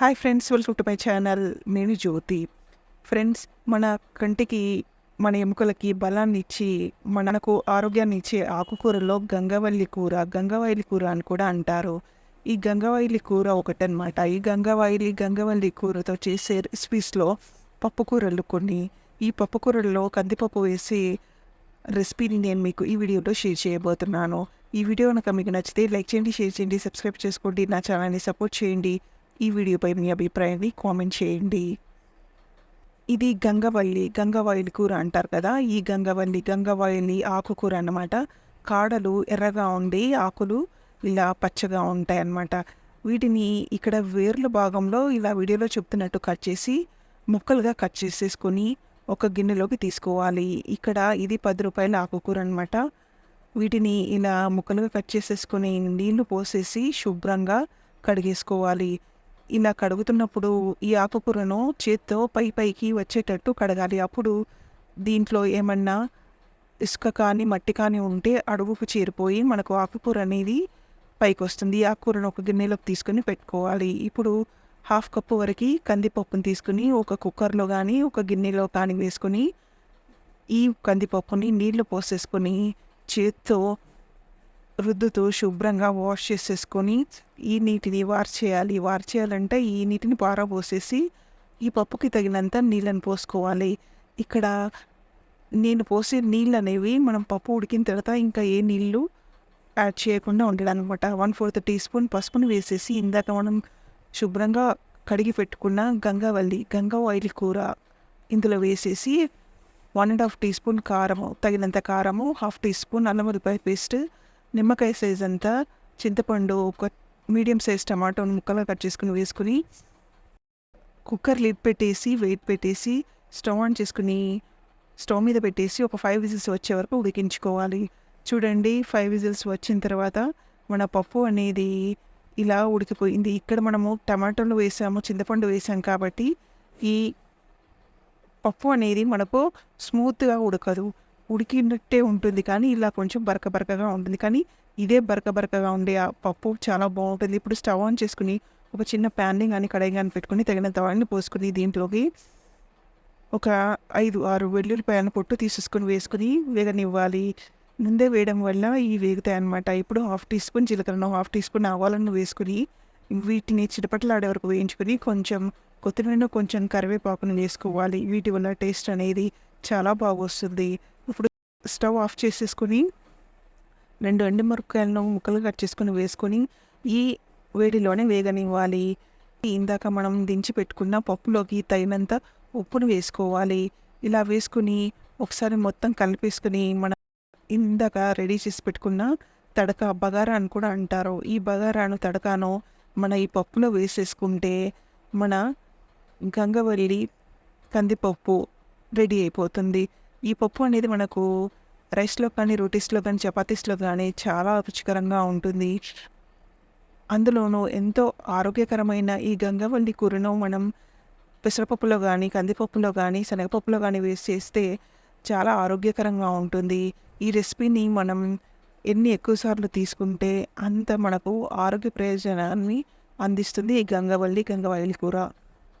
Hi friends welcome to my channel. నేను Jyothi. Friends మన కంటికి మన ఎముకలకి బలాన్ని ఇచ్చి మనకు ఆరోగ్యాన్ని ఇచ్చే ఆకుకూరలో గంగవల్లి కూర గంగవైలి కూర అని కూడా అంటారు. ఈ గంగవైలి కూర ఒకటనమాట ఈ గంగవైలి గంగవల్లి కూరతో చేసే రెసిపీస్లో పప్పుకూరలు కొన్ని. ఈ పప్పుకూరల్లో కందిపప్పు వేసి రెసిపీని నేను మీకు ఈ వీడియోలో షేర్ చేయబోతున్నాను. ఈ వీడియో కనుక మీకు నచ్చితే లైక్ చేయండి షేర్ చేయండి సబ్స్క్రైబ్ చేసుకోండి నా ఛానల్ని సపోర్ట్ చేయండి. ఈ వీడియోపై మీ అభిప్రాయాన్ని కామెంట్ చేయండి. ఇది గంగవల్లి గంగవాయిలి కూర అంటారు కదా ఈ గంగవల్లి గంగవాయిలి ఆకుకూర అన్నమాట. కాడలు ఎర్రగా ఉండి ఆకులు ఇలా పచ్చగా ఉంటాయి అన్నమాట. వీటిని ఇక్కడ వేర్ల భాగంలో ఇలా వీడియోలో చెప్తున్నట్టు కట్ చేసి ముక్కలుగా కట్ చేసేసుకొని ఒక గిన్నెలోకి తీసుకోవాలి. ఇక్కడ ఇది పది రూపాయల ఆకుకూర అనమాట వీటిని ఇలా ముక్కలుగా కట్ చేసేసుకొని నీళ్ళు పోసేసి శుభ్రంగా కడిగేసుకోవాలి. ఇలా కడుగుతున్నప్పుడు ఈ ఆకుకూరను చేత్తో పై పైకి వచ్చేటట్టు కడగాలి. అప్పుడు దీంట్లో ఏమన్నా ఇసుక కానీ మట్టి కానీ ఉంటే అడుగుకు చేరిపోయి మనకు ఆకుకూర అనేది పైకి వస్తుంది ఈ ఆకుకూరను ఒక గిన్నెలోకి తీసుకొని పెట్టుకోవాలి. ఇప్పుడు హాఫ్ కప్పు వరకు కందిపప్పును తీసుకుని ఒక కుక్కర్లో కానీ ఒక గిన్నెలో కానీ వేసుకొని ఈ కందిపప్పుని నీళ్ళు పోసేసుకొని చేత్తో రుద్దుతూ శుభ్రంగా వాష్ చేసేసుకొని ఈ నీటిని వార్ చేయాలి. వార్ చేయాలంటే ఈ నీటిని పారబోసేసి ఈ పప్పుకి తగినంత నీళ్ళని పోసుకోవాలి. ఇక్కడ నేను పోసే నీళ్ళు అనేవి మనం పప్పు ఉడికిన తర్వాత ఇంకా ఏ నీళ్ళు యాడ్ చేయకుండా ఉండడనమాట వన్ ఫోర్త్ టీ స్పూన్ పసుపుని వేసేసి ఇందాక మనం శుభ్రంగా కడిగి పెట్టుకున్న గంగావల్లి గంగా ఆయిల్ కూర ఇందులో వేసేసి one and half teaspoon కారము తగినంత కారము హాఫ్ టీ స్పూన్ అల్లం ఉల్లిపాయ పేస్ట్ నిమ్మకాయ సైజ్ అంతా చింతపండు ఒక మీడియం సైజ్ టమాటోని ముక్కలు కట్ చేసుకుని వేసుకుని కుక్కర్ లిడ్ పెట్టేసి వెయిట్ పెట్టేసి స్టవ్ ఆన్ చేసుకుని స్టవ్ మీద పెట్టేసి ఒక ఫైవ్ విజిల్స్ వచ్చే వరకు ఉడికించుకోవాలి. చూడండి ఫైవ్ విజిల్స్ వచ్చిన తర్వాత మన పప్పు అనేది ఇలా ఉడికిపోయింది. ఇక్కడ మనము టమాటోలు వేసాము చింతపండు వేసాం కాబట్టి ఈ పప్పు అనేది మనకు స్మూత్గా ఉడకదు. ఉడికినట్టే ఉంటుంది కానీ ఇలా కొంచెం బరక బరకగా ఉంటుంది. కానీ ఇదే బరక బరకగా ఉండే ఆ పప్పు చాలా బాగుంటుంది. ఇప్పుడు స్టవ్ ఆన్ చేసుకుని ఒక చిన్న ప్యాన్ని కానీ కడాయి కానీ పెట్టుకుని తగినంత ఆయిల్ని పోసుకుని దీంట్లోకి ఒక ఐదు ఆరు వెల్లుల్లిపాయలను పొట్టు తీసేసుకొని వేసుకుని వేగనివ్వాలి. ముందే వేయడం వల్ల ఇవి వేగుతాయి అనమాట ఇప్పుడు హాఫ్ టీ స్పూన్ జీలకర్రను హాఫ్ టీ స్పూన్ ఆవాలను వేసుకుని వీటిని చిటపటలాడే వరకు వేయించుకొని కొంచెం కొత్తిమీర కొంచెం కరివేపాకును వేసుకోవాలి. వీటి వల్ల టేస్ట్ అనేది చాలా బాగా వస్తుంది స్టవ్ ఆఫ్ చేసేసుకొని రెండు ఎండుమిరపకాయలను ముక్కలు కట్ చేసుకొని వేసుకొని ఈ వేడిలోనే వేగనివ్వాలి. ఇందాక మనం దించి పెట్టుకున్న పప్పులోకి తగినంత ఉప్పును వేసుకోవాలి. ఇలా వేసుకుని ఒకసారి మొత్తం కలిపేసుకుని మన ఇందాక రెడీ చేసి పెట్టుకున్న తడక బగారా అని కూడా అంటారు. ఈ బగారాను తడకాను మన ఈ పప్పులో వేసేసుకుంటే మన గంగవల్లి కందిపప్పు రెడీ అయిపోతుంది. ఈ పప్పు అనేది మనకు రైస్లో కానీ రోటీస్లో కానీ చపాతీస్లో కానీ చాలా రుచికరంగా ఉంటుంది. అందులోనూ ఎంతో ఆరోగ్యకరమైన ఈ గంగవల్లి కూరను మనం పెసరపప్పులో కానీ కందిపప్పులో కానీ శనగపప్పులో కానీ వేసి చేస్తే చాలా ఆరోగ్యకరంగా ఉంటుంది. ఈ రెసిపీని మనం ఎన్ని ఎక్కువసార్లు తీసుకుంటే అంత మనకు ఆరోగ్య ప్రయోజనాన్ని అందిస్తుంది ఈ గంగవల్లి గంగవల్లి కూర.